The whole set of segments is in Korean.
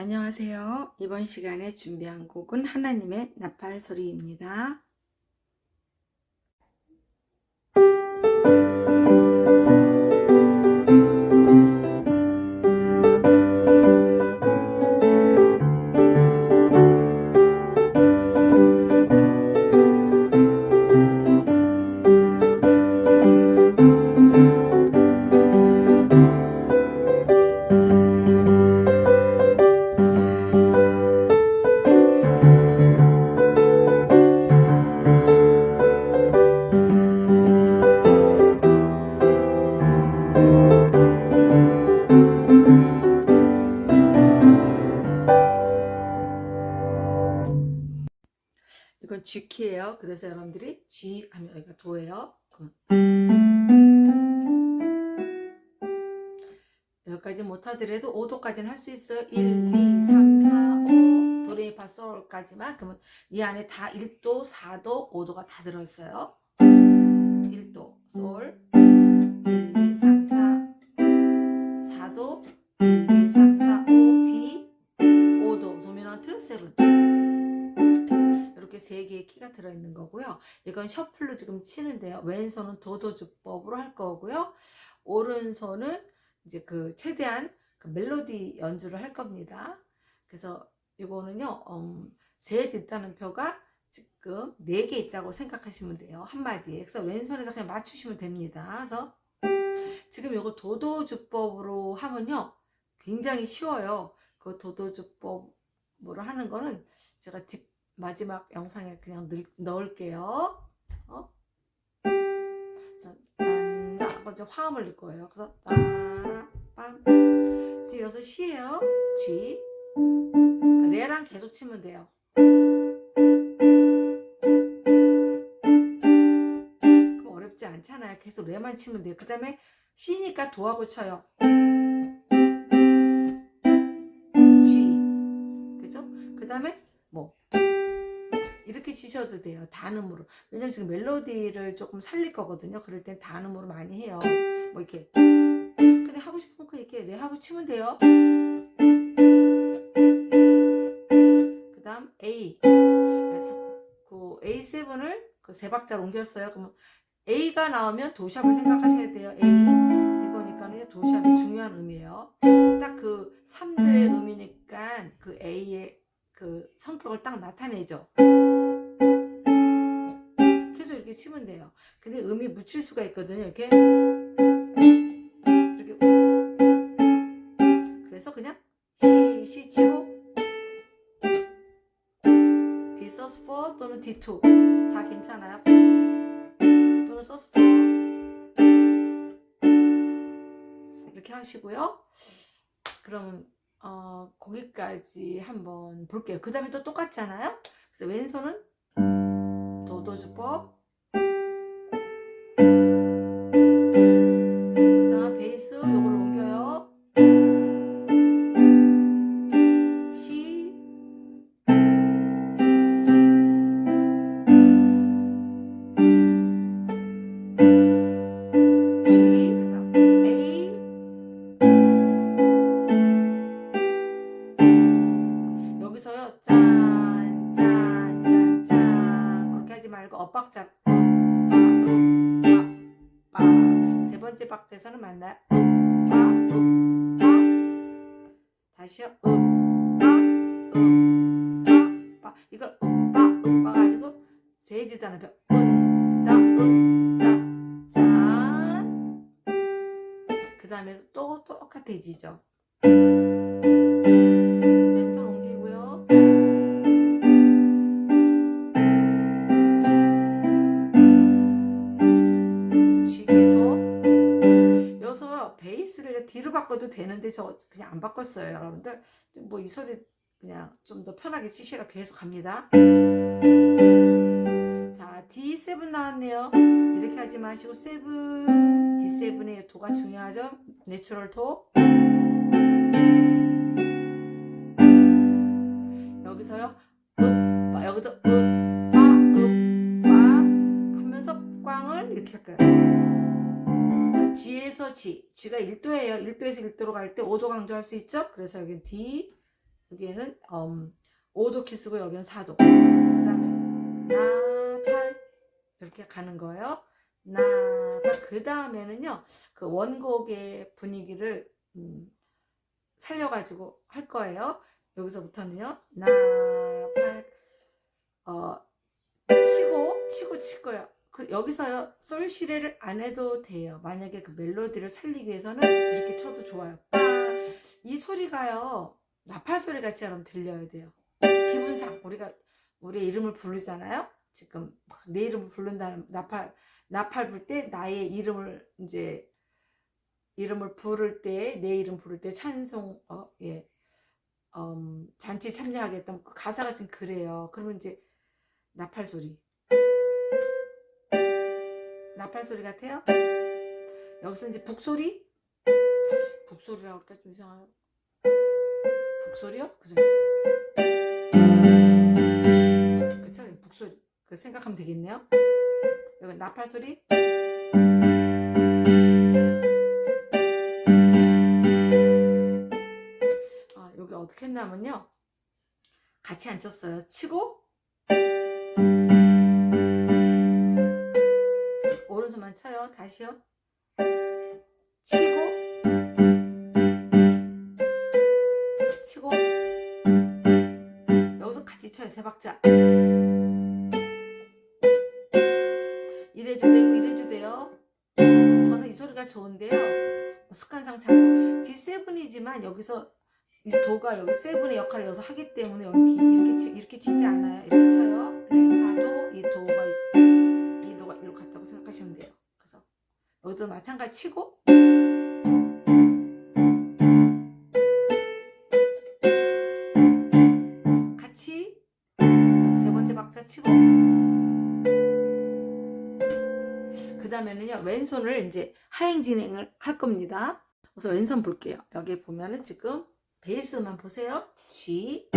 안녕하세요. 이번 시간에 준비한 곡은 하나님의 나팔 소리입니다. G키예요. 그래서 여러분들이 G 하면 여기가 도예요. 여기까지 못하더라도 5도까지는 할 수 있어요. 1, 2, 3, 4, 5 도레미파 솔까지만 그러면 이 안에 다 1도, 4도, 5도가 다 들어있어요. 1도, 솔 키가 들어있는 거고요. 이건 셔플로 지금 치는데요. 왼손은 도도주법으로 할 거고요. 오른손은 이제 그 최대한 그 멜로디 연주를 할 겁니다. 그래서 이거는요, 음, 셋 있다는 표가 지금 네개 있다고 생각하시면 돼요. 한마디에. 그래서 왼손에다 그냥 맞추시면 됩니다. 그래서 지금 이거 도도주법으로 하면요, 굉장히 쉬워요. 그 도도주법으로 하는 거는 제가 뒷 마지막 영상에 그냥 넣, 넣을게요. 어? 자, 딴다. 먼저 화음을 넣을 거예요. 그래서 따라 빰. 지금 여기서 C예요. G. 그 레랑 계속 치면 돼요. 그럼 어렵지 않잖아요. 계속 레만 치면 돼요. 그 다음에 C니까 도하고 쳐요. 이렇게 치셔도 돼요. 단음으로. 왜냐면 지금 멜로디를 조금 살릴 거거든요. 그럴 땐 단음으로 많이 해요. 뭐 이렇게. 근데 하고 싶으면 그냥 이렇게 내 하고 치면 돼요. 그 다음 A. 그래서 그 A7을 그 세 박자로 옮겼어요. 그러면 A가 나오면 도샵을 생각하셔야 돼요. A. 이거니까는 도샵이 중요한 음이에요. 딱 그 3도의 음이니까 그 A의 그 성격을 딱 나타내죠. 치면 돼요. 근데 음이 묻힐 수가 있거든요. 이렇게. 이렇게. 그래서 그냥 C, C 치고 D sus4 또는 D2 다 괜찮아요. 또는 sus4 이렇게 하시고요. 그럼 어, 거기까지 한번 볼게요. 그 다음에 또 똑같잖아요. 그래서 왼손은 도도주법. 만나요 읍바, 읍바. 다시요 읍바, 읍바, 바. 이걸 읍바, 읍바가 아니고 세디다는 표 은다, 은다 짠. 그 다음에 또 똑같아지죠 바꿔도 되는데 저 그냥 안 바꿨어요, 여러분들. 뭐 이 소리 그냥 좀 더 편하게 치시라 계속 갑니다. 자, D7 나왔네요. 이렇게 하지 마시고 7, D7의 도가 중요하죠. 내추럴 도. G에서 G. G가 1도예요. 1도에서 1도로 갈 때 5도 강조할 수 있죠? 그래서 여기 D 여기에는 음, 5도 키스고 여기는 4도. 그 다음에 나팔 이렇게 가는 거예요. 나팔 그 다음에는요 그 원곡의 분위기를 음, 살려가지고 할 거예요. 여기서부터는요 나팔 어 치고 치고 칠 거예요. 그 여기서요 솔시레를 안 해도 돼요. 만약에 그 멜로디를 살리기 위해서는 이렇게 쳐도 좋아요. 빠. 이 소리가요 나팔 소리 같이 여러분 들려야 돼요. 기분상 우리가 우리 이름을 부르잖아요. 지금 막내 이름을 부른다는 나팔 나팔 불 때 나의 이름을 이제 이름을 부를 때 내 이름 부를 때 찬송 어 예. 음, 잔치 참여하겠다. 그 가사가 지금 그래요. 그러면 이제 나팔 소리. 나팔 소리 같아요? 여기서 이제 북소리? 북소리라고 할까 좀 이상하요. 북소리요? 그죠? 그쵸? 북소리. 그 생각하면 되겠네요. 여기 나팔 소리. 아, 여기 어떻게 했냐면요. 같이 안 쳤어요. 치고 쳐요. 다시요. 치고 치고 여기서 같이 쳐요. 세 박자. 이래도 되고 이래도 돼요. 저는 이 소리가 좋은데요. 뭐 습관상 자꾸 D7이지만 여기서 이 도가 여기 세븐의 역할을 여기서 하기 때문에 여기 D 이렇게 치, 이렇게 치 치고 같이 세 번째 박자 치고 그 다음에는요 왼손을 이제 하행 진행을 할 겁니다. 그래서 왼손 볼게요. 여기 보면은 지금 베이스만 보세요. G,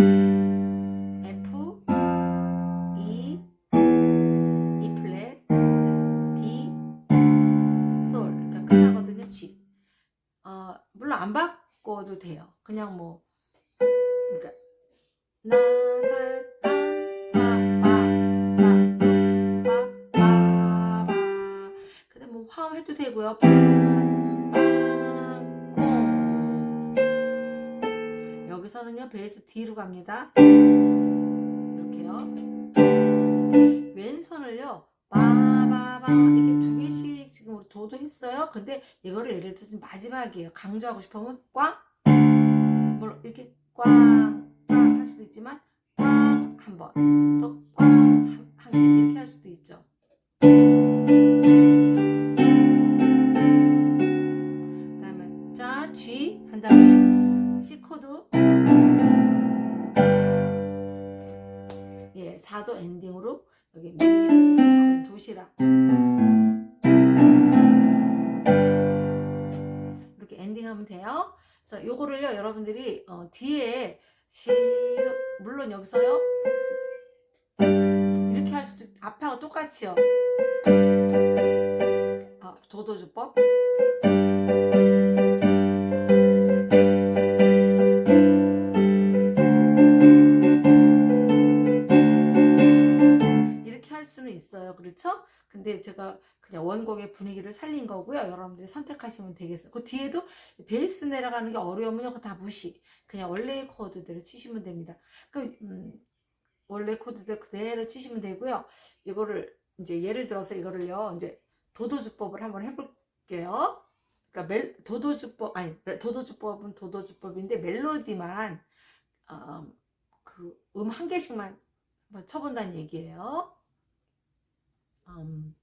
바꿔도 돼요. 그냥 뭐 그러니까 그다음 뭐 화음 해도 되고요. 여기서는요 베이스 D로 갑니다. 이렇게요. 왼손을요 빠바바 이게 두 개씩 지금 우리 도도 했어요. 근데 이거를 예를 들어서 마지막이에요. 강조하고 싶으면 꽝 이렇게 꽝꽝 할 수도 있지만 꽝 한 번, 또 꽝한개 이렇게 할 수도 있죠. 그다음에 자 G 한 다음에 C 코드 예 4도 엔딩으로 여기 미래 도시락 이렇게 엔딩하면 돼요. 그래서 요거를요 여러분들이 어, 뒤에 시 물론 여기서요 이렇게 할 수도 있- 앞하고 똑같이요. 아, 도도주법. 분위기를 살린 거고요. 여러분들이 선택하시면 되겠어요. 그 뒤에도 베이스 내려가는 게 어려우면 그거 다 무시. 그냥 원래의 코드대로 치시면 됩니다. 그럼 음, 원래 코드대로 그대로 치시면 되고요. 이거를 이제 예를 들어서 이거를요. 이제 도도주법을 한번 해볼게요. 그러니까 멜, 도도주법 아니 도도주법은 도도주법인데 멜로디만 어, 그음 한 개씩만 한번 쳐본다는 얘기예요. 음,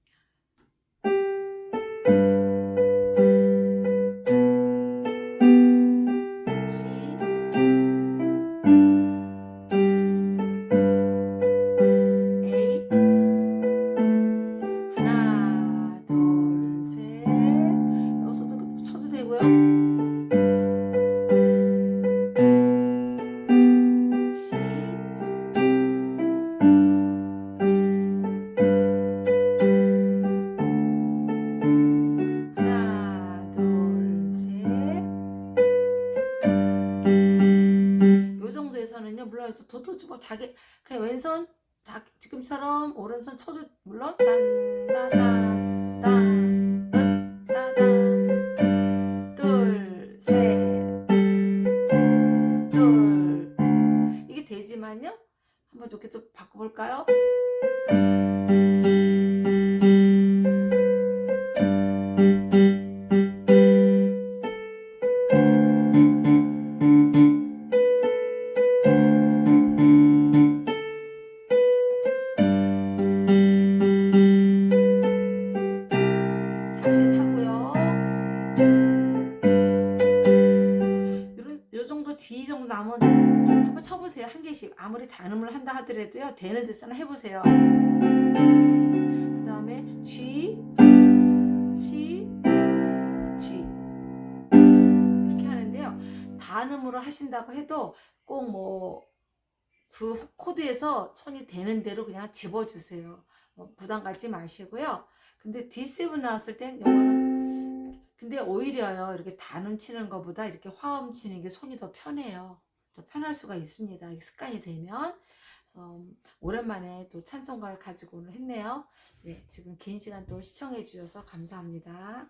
그래서 도토치고 다게 그냥 왼손 지금처럼 오른손 쳐도 물론 딴딴딴딴. 볼까요? 요 정도 남은 한번 쳐보세요. 한 개씩 아무리 단음을 한다 하더라도요. 되는 데서는 해보세요. 그 다음에 G, C, G 이렇게 하는데요. 단음으로 하신다고 해도 꼭뭐 그 코드에서 손이 되는 대로 그냥 집어주세요. 뭐 부담 갖지 마시고요. 근데 D7 나왔을 땐 요거는 근데 오히려요 이렇게 단음 치는 것보다 이렇게 화음 치는 게 손이 더 편해요. 더 편할 수가 있습니다. 습관이 되면. 그래서 오랜만에 또 찬송가를 가지고 오늘 했네요. 네 지금 긴 시간 또 시청해 주셔서 감사합니다